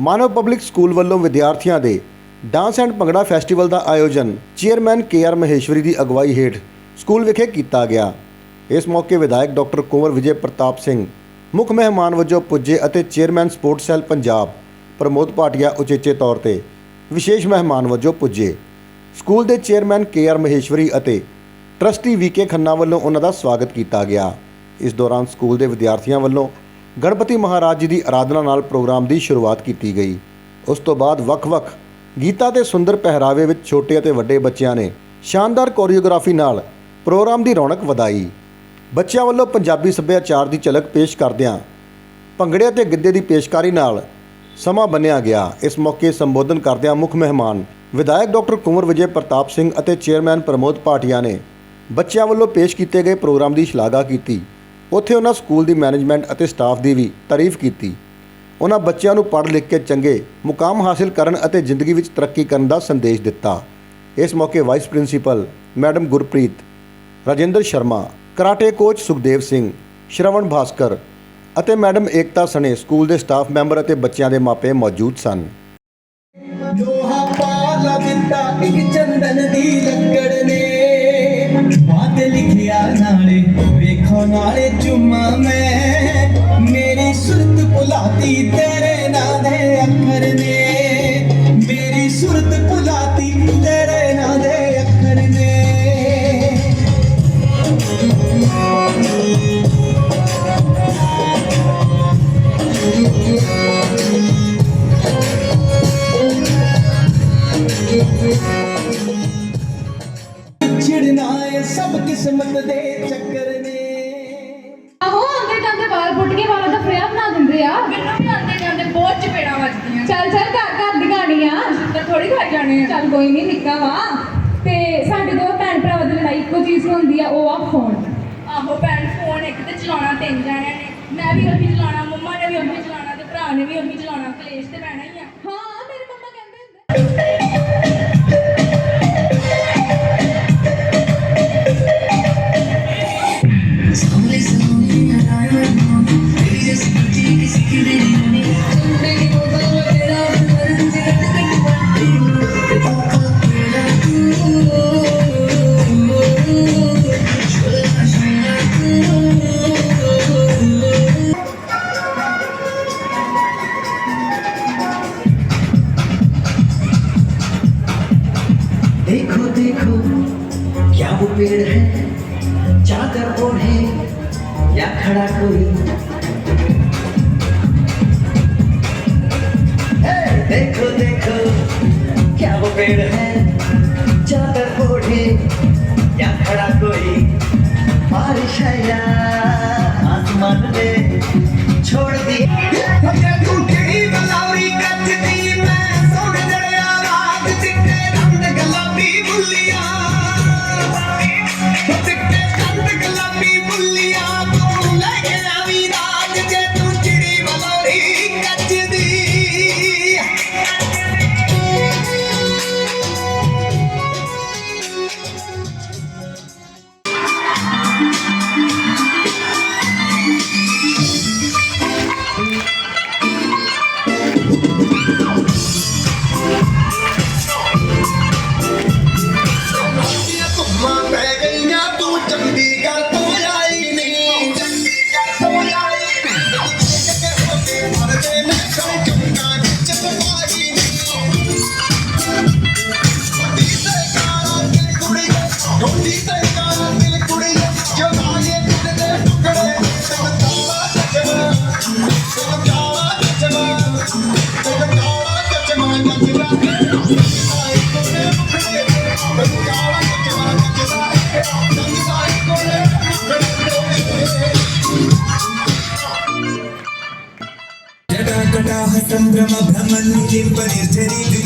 ਮਾਨਵ public school ਵੱਲੋਂ ਵਿਦਿਆਰਥੀਆਂ ਦੇ ਡਾਂਸ ਐਂਡ ਭੰਗੜਾ ਫੈਸਟੀਵਲ ਦਾ ਆਯੋਜਨ ਚੇਅਰਮੈਨ ਕੇ ਆਰ ਮਹੇਸ਼ਵਰੀ ਦੀ ਅਗਵਾਈ ਹੇਠ ਸਕੂਲ ਵਿਖੇ ਕੀਤਾ ਗਿਆ। ਇਸ ਮੌਕੇ ਵਿਧਾਇਕ ਡਾਕਟਰ ਕੁੰਵਰ ਵਿਜੇ ਪ੍ਰਤਾਪ ਸਿੰਘ, ਮੁੱਖ ਮਹਿਮਾਨ ਵਜੋਂ ਪੁੱਜੇ ਅਤੇ chairman sports cell Punjab, Pramod Bhatia ਉਚੇਚੇ ਤੌਰ ਤੇ ਵਿਸ਼ੇਸ਼ ਮਹਿਮਾਨ ਵਜੋਂ ਪੁੱਜੇ। ਸਕੂਲ ਦੇ ਚੇਅਰਮੈਨ ਕੇ ਆਰ ਮਹੇਸ਼ਵਰੀ ਅਤੇ ਟਰਸਟੀ ਵੀਕੇ ਖੰਨਾ ਵੱਲੋਂ ਉਹਨਾਂ ਦਾ ਸਵਾਗਤ ਕੀਤਾ ਗਿਆ। ਇਸ ਦੌਰਾਨ ਸਕੂਲ ਦੇ ਵਿਦਿਆਰਥੀਆਂ ਵੱਲੋਂ ਗਣਪਤੀ ਮਹਾਰਾਜ ਜੀ ਦੀ ਆਰਾਧਨਾ ਨਾਲ ਪ੍ਰੋਗਰਾਮ ਦੀ ਸ਼ੁਰੂਆਤ ਕੀਤੀ ਗਈ। ਉਸ ਤੋਂ ਬਾਅਦ ਵੱਖ-ਵੱਖ ਗੀਤਾਂ ਤੇ ਸੁੰਦਰ ਪਹਿਰਾਵੇ ਵਿੱਚ ਛੋਟੇ ਅਤੇ ਵੱਡੇ ਬੱਚਿਆਂ ਨੇ ਸ਼ਾਨਦਾਰ ਕੋਰੀਓਗ੍ਰਾਫੀ ਨਾਲ ਪ੍ਰੋਗਰਾਮ ਦੀ ਰੌਣਕ ਵਧਾਈ। ਬੱਚਿਆਂ ਵੱਲੋਂ ਪੰਜਾਬੀ ਸੱਭਿਆਚਾਰ ਦੀ ਝਲਕ ਪੇਸ਼ ਕਰਦਿਆਂ ਭੰਗੜੇ ਅਤੇ ਗਿੱਧੇ ਦੀ ਪੇਸ਼ਕਾਰੀ ਨਾਲ ਸਮਾਂ ਬੰਨਿਆ ਗਿਆ। ਇਸ ਮੌਕੇ ਸੰਬੋਧਨ ਕਰਦਿਆਂ ਮੁੱਖ ਮਹਿਮਾਨ ਵਿਧਾਇਕ ਡਾਕਟਰ ਕੁੰਵਰ ਵਿਜੇ ਪ੍ਰਤਾਪ ਸਿੰਘ ਅਤੇ ਚੇਅਰਮੈਨ ਪ੍ਰਮੋਦ ਭਾਟੀਆ ਨੇ ਬੱਚਿਆਂ ਵੱਲੋਂ ਪੇਸ਼ ਕੀਤੇ ਗਏ ਪ੍ਰੋਗਰਾਮ ਦੀ ਸ਼ਲਾਘਾ ਕੀਤੀ। ਉੱਥੇ ਉਹਨਾਂ ਸਕੂਲ ਦੀ ਮੈਨੇਜਮੈਂਟ ਅਤੇ ਸਟਾਫ ਦੀ ਵੀ ਤਾਰੀਫ ਕੀਤੀ। ਉਹਨਾਂ ਬੱਚਿਆਂ ਨੂੰ ਪੜ੍ਹ ਲਿਖ ਕੇ ਚੰਗੇ ਮੁਕਾਮ ਹਾਸਿਲ ਕਰਨ ਅਤੇ ਜ਼ਿੰਦਗੀ ਵਿੱਚ ਤਰੱਕੀ ਕਰਨ ਦਾ ਸੰਦੇਸ਼ ਦਿੱਤਾ। ਇਸ ਮੌਕੇ vice principal madam Gurpreet, Rajinder Sharma, karate coach Sukhdev Singh, Sharvan Bhaskar ਅਤੇ ਮੈਡਮ ਏਕਤਾ ਸਣੇ ਸਕੂਲ ਦੇ ਸਟਾਫ ਮੈਂਬਰ ਅਤੇ ਬੱਚਿਆਂ ਦੇ ਮਾਪੇ ਮੌਜੂਦ ਸਨ। ਲੋਹਾ ਪਾਲਾ ਦਿੱਤਾ, ਇੱਕ ਚੰਦਨ ਦੀ ਲੱਕੜ हमारे जुम्मा में मेरी सुरत बुलाती, तेरे नादे अखर ने। मेरी सुरत बुलाती, तेरे नादे अखर ने। चिड़ना सब किस्मत दे ਚੱਲ ਕੋਈ ਨਹੀਂ ਨਿੱਕਾ ਵਾ। ਤੇ ਸਾਡੇ ਦੋ ਭੈਣ ਭਰਾਵਾਂ ਦੀ ਲੜਾਈ ਇੱਕੋ ਚੀਜ਼ ਹੁੰਦੀ ਆ, ਉਹ ਆ ਫੋਨ ਆਹੋ, ਭੈਣ ਫੋਨ ਇੱਕ ਤੇ ਚਲਾਉਣਾ ਤਿੰਨ ਜਾਣਿਆਂ ਨੇ। ਮੈਂ ਵੀ ਉਹੀ ਚਲਾਉਣਾ, ਮੰਮਾ ਨੇ ਵੀ ਉਹੀ ਚਲਾਉਣਾ ਤੇ ਭਰਾ ਨੇ ਵੀ ਉਹੀ ਚਲਾਉਣਾ, ਕਲੇਸ਼ ਤੇ ਪੈਣਾ ਹੀ ਆ। वो पेड़ है, चादर ओढ़े या खड़ा कोई। देखो देखो, क्या वो पेड़ है, चादर ओढ़े या खड़ा कोई। बारिश है या आसमान ने musical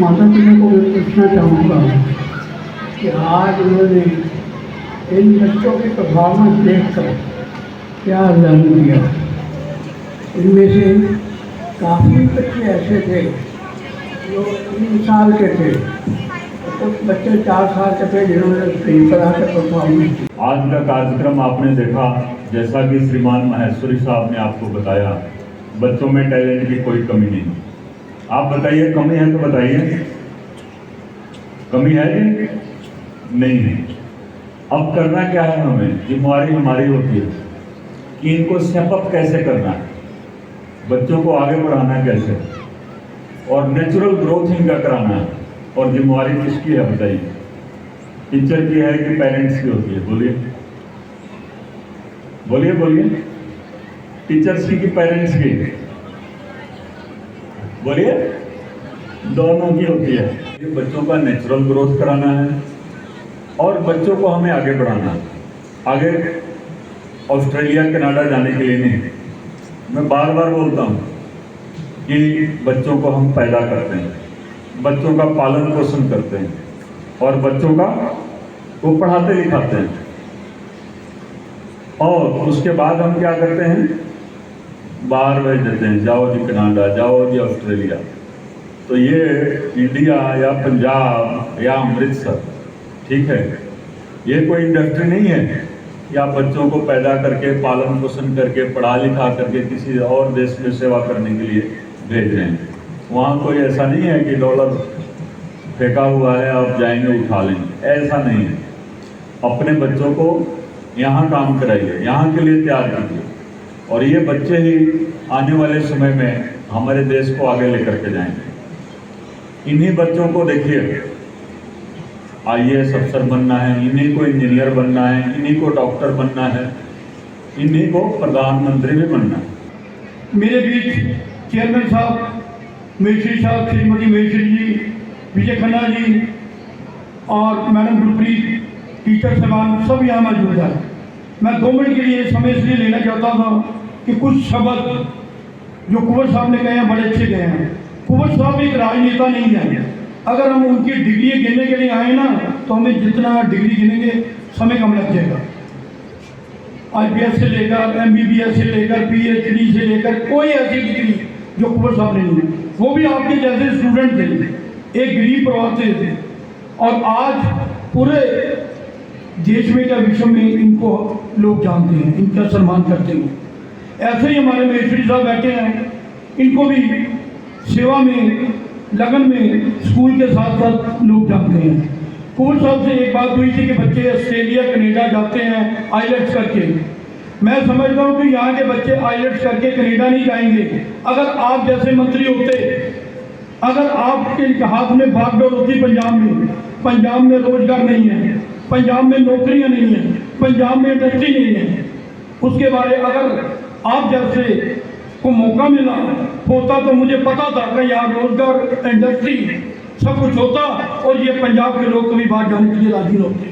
माता पिता को मैं पूछना चाहूँगा कि आज उन्होंने इन बच्चों की परफॉर्मेंस देखकर क्या लर्न किया? इनमें से काफ़ी बच्चे ऐसे थे जो तीन साल के थे। कुछ बच्चे चार साल के थे जिन्होंने कई तरह के परफॉर्मेंस की आज का कार्यक्रम आपने देखा, जैसा कि श्रीमान महेश्वरी साहब ने आपको बताया, बच्चों में टैलेंट की कोई कमी नहीं। आप बताइए, कमी है तो बताइए। कमी है नहीं है? अब करना क्या है हमें? जिम्मेवारी हमारी होती है, कि इनको स्टेप अप कैसे करना है? बच्चों को आगे बढ़ाना कैसे? और नेचुरल ग्रोथ इनका कराना है। और जिम्मेवारी किसकी है, बताइए। टीचर की है कि पेरेंट्स की होती है? बोलिए। बोलिए बोलिए। टीचर्स की कि पेरेंट्स की? बोलिए। दोनों की होती है। ये बच्चों का नेचुरल ग्रोथ कराना है और बच्चों को हमें आगे बढ़ाना है। आगे ऑस्ट्रेलिया, कनाडा जाने के लिए नहीं। मैं बार बार बोलता हूँ कि बच्चों को हम पैदा करते हैं। बच्चों का पालन पोषण करते हैं और बच्चों का वो पढ़ाते लिखाते हैं। और उसके बाद हम क्या करते हैं? बाहर भेज देते हैं, जाओ जी कनाडा, जाओ जी ऑस्ट्रेलिया। तो ये इंडिया या पंजाब या अमृतसर, ठीक है? ये कोई इंडस्ट्री नहीं है आप बच्चों को पैदा करके, पालन पोषण करके, पढ़ा लिखा करके किसी और देश में सेवा करने के लिए भेज रहे हैं। वहाँ कोई ऐसा नहीं है कि डॉलर फेंका हुआ है, आप जाएँगे उठा लेंगे ऐसा नहीं है। अपने बच्चों को यहाँ काम कराइए, यहाँ के लिए तैयार कीजिए। और ये बच्चे ही आने वाले समय में हमारे देश को आगे लेकर के जाएँगे। इन्हीं बच्चों को देखिए। आई एस अफसर बनना है, इन्हीं को इंजीनियर बनना है, इन्हीं को डॉक्टर बनना है, इन्हीं को प्रधानमंत्री भी बनना है। मेरे बीच चेयरमैन साहब मेश्वरी साहब, श्रीमती मेश्वरी जी, विजय खन्ना जी और मैडम गुरप्रीत, टीचर साहबान सब यहाँ मौजूद हैं। मैं दो मिनट के लिए समय इसलिए लेना चाहता था कि कुछ शब्द जो कुंवर साहब ने कहे हैं, बड़े अच्छे गए हैं। कुंवर साहब एक राजनेता नहीं है। अगर हम उनकी डिग्री गिनने के लिए आए ना तो हमें जितना डिग्री गिनेंगे समय कम लग जाएगा। आईपीएस से लेकर, एमबीबीएस से लेकर, पीएचडी से लेकर कोई ऐसी डिग्री जो कुंवर साहब ने नहीं। वो भी आपके जैसे स्टूडेंट थे। एक गरीब परिवार से थे। और आज पूरे देश में या विश्व में इनको लोग जानते हैं, इनका सम्मान करते हैं। ऐसे ही हमारे मेश्वरी साहब बैठे हैं, इनको भी सेवा में, लगन में, स्कूल के साथ साथ लोग जानते हैं। कुंवर साहब से एक बात हुई थी कि बच्चे ऑस्ट्रेलिया, कनेडा जाते हैं आइलेट्स करके। मैं समझता हूँ कि यहाँ के बच्चे आइलेट्स करके कनेडा नहीं जाएँगे। अगर आप जैसे मंत्री होते, अगर आपके हाथ में बागडोर होती पंजाब में पंजाब में रोज़गार नहीं है, पंजाब में नौकरियाँ नहीं है पंजाब में इंडस्ट्री नहीं है। उसके बारे अगर आप जैसे को मौका मिला, होता तो मुझे पता था कि यहाँ रोज़गार, इंडस्ट्री, सब कुछ होता और ये पंजाब के लोग कभी बाहर जाने के लिए राज़ी होते।